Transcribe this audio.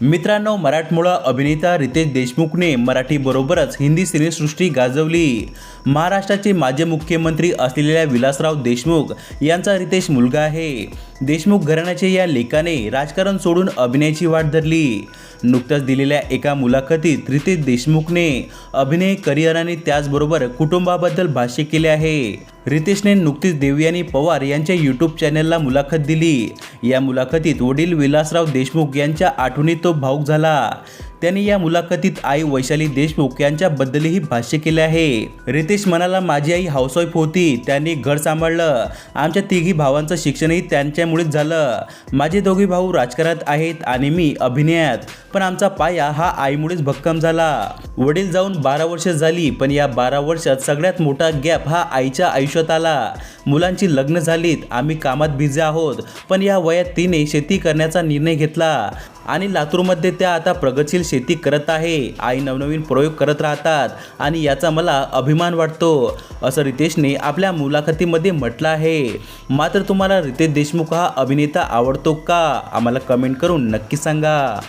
मित्रांनो मराठमोळा अभिनेता रितेश देशमुखने मराठीबरोबरच हिंदी सिनेसृष्टी गाजवली. महाराष्ट्राचे माजी मुख्यमंत्री असलेल्या विलासराव देशमुख यांचा रितेश मुलगा आहे. देशमुख घराण्याचे या लेखाने राजकारण सोडून अभिनयाची वाट धरली. नुकत्याच दिलेल्या एका मुलाखतीत रितेश देशमुखने अभिनय करिअर आणि त्याचबरोबर कुटुंबाबद्दल भाष्य केले आहे. रितेशने नुकतीच देवयानी पवार यांच्या यूट्यूब चॅनलला मुलाखत दिली. या मुलाखतीत वडील विलासराव देशमुख यांच्या आठवणीत तो भाऊक झाला. त्यांनी या मुलाखतीत आई वैशाली देशमुख यांच्याबद्दलही भाष्य केले आहे. रितेश म्हणाला माझी आई हाऊसवाईफ होती. त्यांनी घर सांभाळलं. आमच्या तिघी भावांचं शिक्षणही त्यांच्यामुळेच झालं. माझे दोघे भाऊ राजकारणात आहेत आणि मी अभिनयात. पण आमचा पाया हा आईमुळेच भक्कम झाला. वडील जाऊन बारा वर्ष झाली पण या बारा वर्षात सगळ्यात मोठा गॅप हा आईच्या आयुष्यात आला. मुलांची लग्न झालीत. आम्ही कामात बिझी आहोत. पण या वयात तिने शेती करण्याचा निर्णय घेतला. आणि लातूरमध्ये त्या आता प्रगतशील शेती करत आहे. आई नवनवीन प्रयोग करत राहतात आणि याचा मला अभिमान वाटतो असं रितेशने आपल्या मुलाखतीमध्ये म्हटलं आहे. मात्र तुम्हाला रितेश देशमुख हा अभिनेता आवडतो का? आम्हाला कमेंट करून नक्की सांगा.